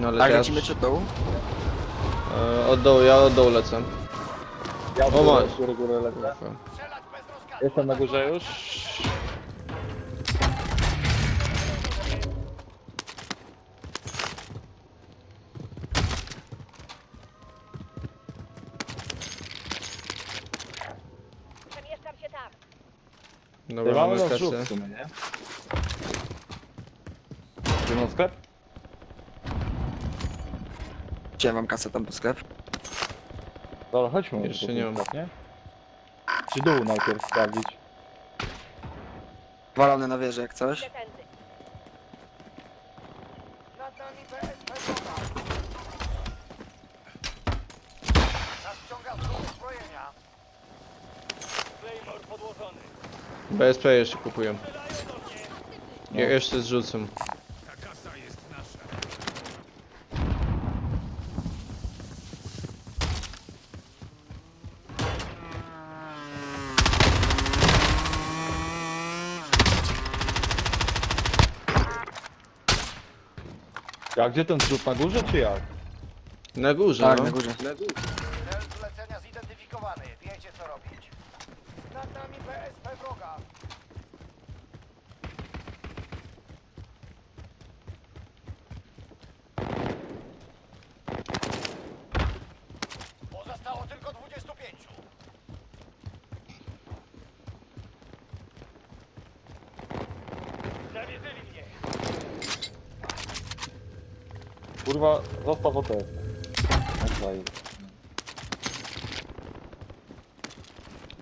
No ale Tak, teraz... lecimy czy od dołu? E, od dołu, ja od dołu lecę. Ja O, górę, masz. górę, górę lecę. Jestem na górze już. Przemieszczam się tam. Dobra, Mamy kasę. na sklep? Gdzie mam kasę tam po sklep? Dobra, chodźmy. Jeszcze nie mam. sklep, nie? Czy dół najpierw sprawdzić? Walony na wieżę jak coś. Tędy. BSP jeszcze kupuję. No. Ja jeszcze zrzucę. A gdzie ten zrzut na górze, czy jak? Na górze, Tak, no. na górze. Cel zlecenia zidentyfikowany. Wiecie co robić. Nad nami BSP wroga. Kurwa, zostaw o te.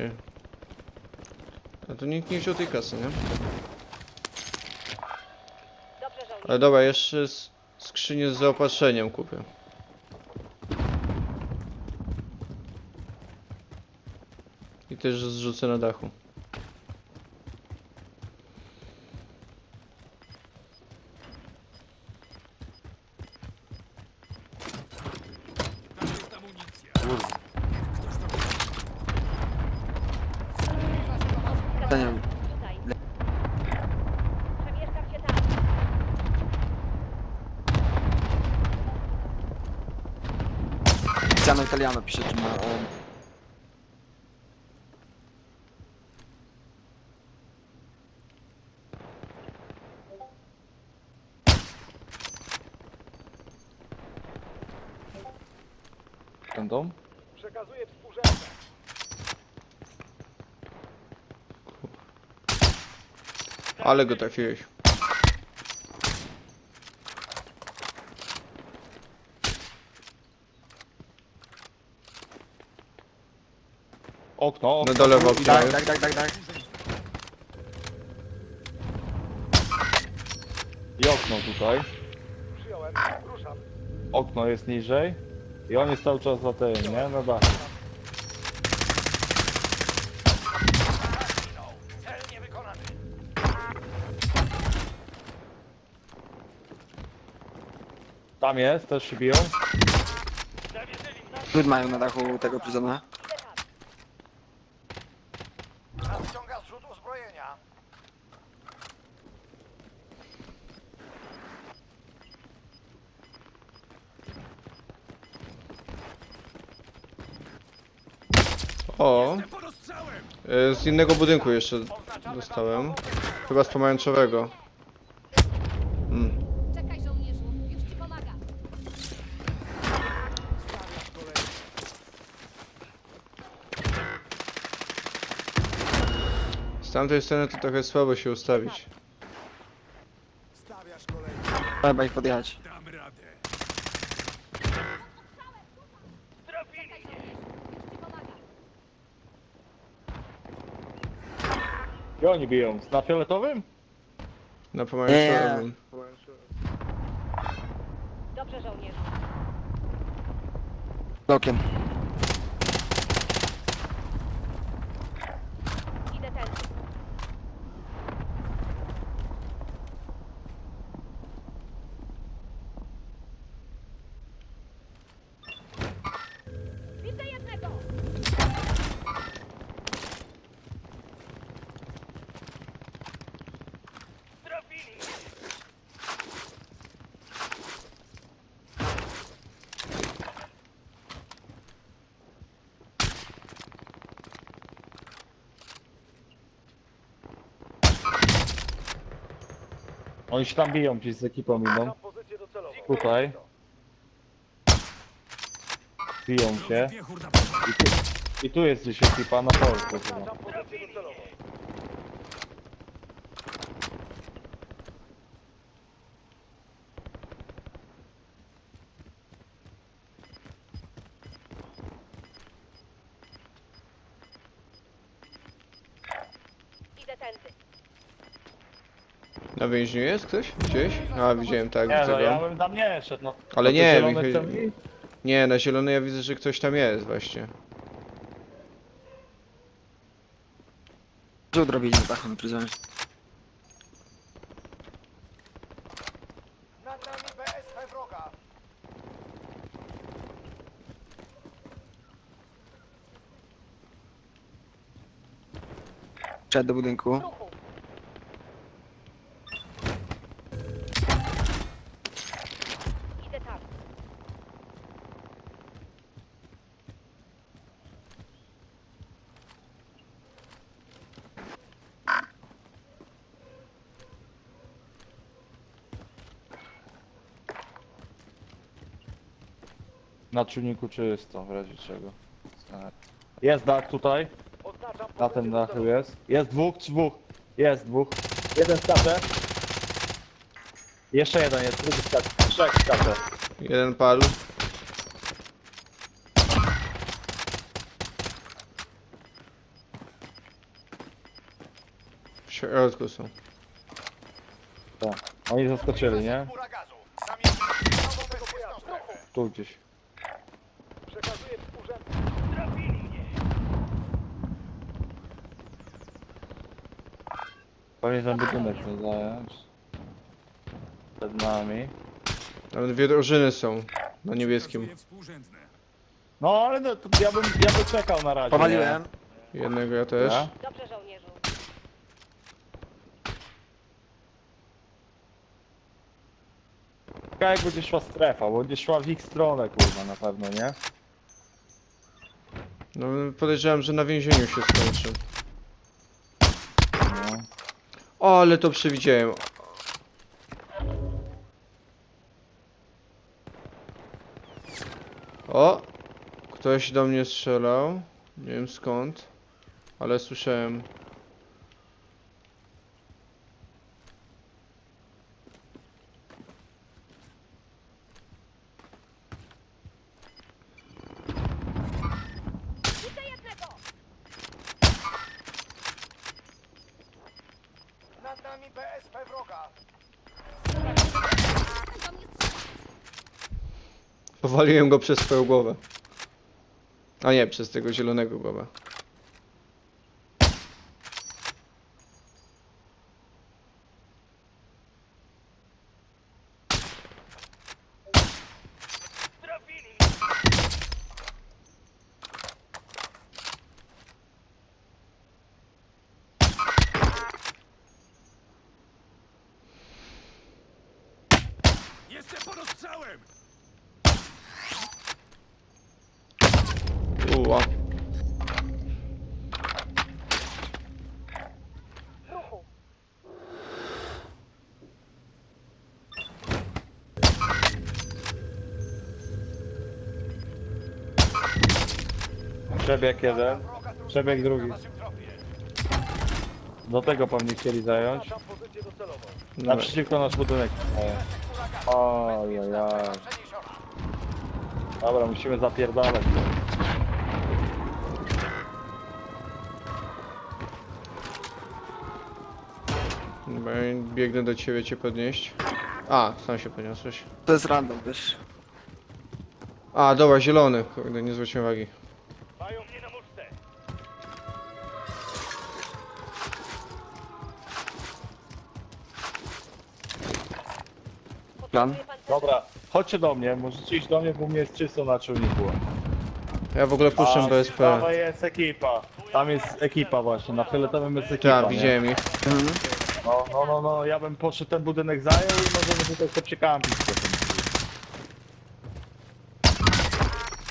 Ej. A tu nikt nie wziął tej kasy, nie? Dobrze, żołnierz. Ale dobra, jeszcze s- skrzynię z zaopatrzeniem kupię. I też zrzucę na dachu. Kurwa. Ja nie wiem. Tutaj. Przemieszczam się tam. Ciano Italiano pisze tu na... O, Ten dom? Przekazuję współrzędne. Ale go trafiłeś. Okno, okno. Na dole w oknie tak, jest. tak, tak, tak, tak. I okno tutaj. Przyjąłem. Ruszam. Okno jest niżej. I on jest cały czas za tym, nie? Cel niewykonany. Tam jest, też się biją. Rzut mają na dachu tego pryzona. Idę tam. Nadciąga zrzut uzbrojenia. O, Pod ostrzałem. e, z innego budynku jeszcze dostałem. Chyba z pomarańczowego. Mm. Czekaj, żołnierzu. Już ci pomagam. Z tamtej strony to trochę słabo się ustawić. Stawiasz kolejny. Trzeba ich podjechać. Dam radę. Czekaj, żołnierzu. Już ci pomagam. I oni biją. Na fioletowym? Na pomarańczowym. Dobrze, żołnierzu. Blokiem. Oni się tam biją gdzieś z ekipą idą. Tutaj. Biją się. I tu, i tu jest gdzieś ekipa na Polsce. Tędy. Na więźniu jest ktoś? Gdzieś? A, widziałem, tak, Nie widzę no, ja go. bym tam nie szedł, no. Ale No nie, mi chodzi-? Nie, na zielonej ja widzę, że ktoś tam jest właśnie. Rzut robili na dachu na pryzonie. Nad nami BSP wroga. Przed do budynku. Idę tam. Na czujniku czysto, w razie czego. Jest dach tutaj. Na tym dachu jest. Jest dwóch, dwóch. Jest dwóch. Jeden skacze. Jeszcze jeden jest, drugi skacze. Trzech skacze. Jeden padł. W środku są. Tak. Oni zaskoczyli, nie? Chmura gazu. Zamieścili nową bezpieczną strefę. Tu gdzieś. Przekazuję urząd. Trafili mnie. Ten budynek chce zająć. Przed nami. Nawet dwie drużyny są na niebieskim. No ale no, to ja bym, ja bym czekał na razie. Powaliłem. Jednego ja też. Ja? Dobrze, żołnierzu. Czekaj jak będzie szła strefa, bo będzie szła w ich stronę kurwa na pewno, nie? No podejrzewam, że na więzieniu się skończy. No. O, ale to przewidziałem. O! Ktoś do mnie strzelał. Nie wiem skąd. Ale słyszałem. Nami BSP wroga. Powaliłem go przez swoją głowę. A nie, przez tego zielonego głowę. Przebieg jeden, przebieg drugi. Do tego pewnie chcieli zająć. No, Naprzeciwko nasz budynek. Przeniesiona. Dobra, musimy zapierdalać. dobra, biegnę do ciebie cię podnieść. A, sam się podniosłeś. To jest random, wiesz. A, dobra, zielony. Kurde, nie zwróciłem uwagi. Mają mnie na muszce. Plan. Dobra, chodźcie do mnie, możecie iść do mnie, bo u mnie jest czysto na czujniku. Ja w ogóle puszczam A, BSP. Tam jest ekipa. Tam jest ekipa właśnie, na fioletowym jest ekipa. Tak, nie? widziałem ich. Mhm. No, no, no, no, ja bym poszedł ten budynek zajął i możemy tutaj sobie przykampić. potem.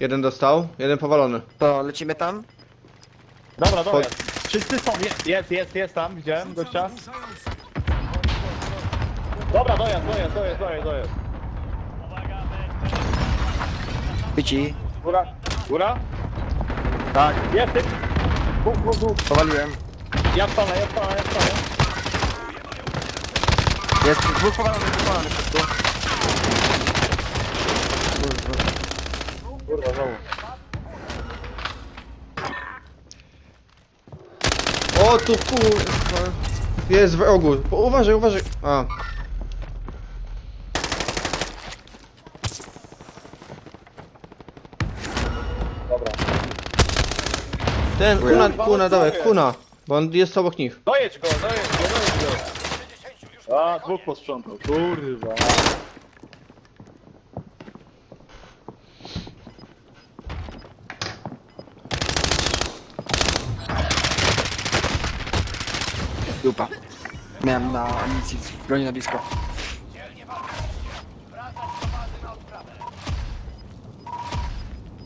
Jeden dostał, jeden powalony. To lecimy tam? Dobra, dobra. Wszyscy są, jest, jest, jest, jest tam, widziałem gościa. Dobra, dojazd, dojazd, dojazd, dojazd, dojazd. Bici. Góra, góra? Tak, Jest typ. Bóg, bóg, bóg. powaliłem. Ja wstanę, ja wstanę, ja wstanę. Jest dwóch powalonych, dwóch powalonych po prostu. Kurwa. Kurwa, znowu. O, tu kurwa. Jest w rogu. O, Uważaj, uważaj. A. Dobra. Ten, kuna, kuna, dawaj, kuna. Bo on jest obok nich. Dojedź go, dojedź go, dojedź go. A, dwóch posprzątał. Kurwa. ou pas. Merde, là, il y en a des scores.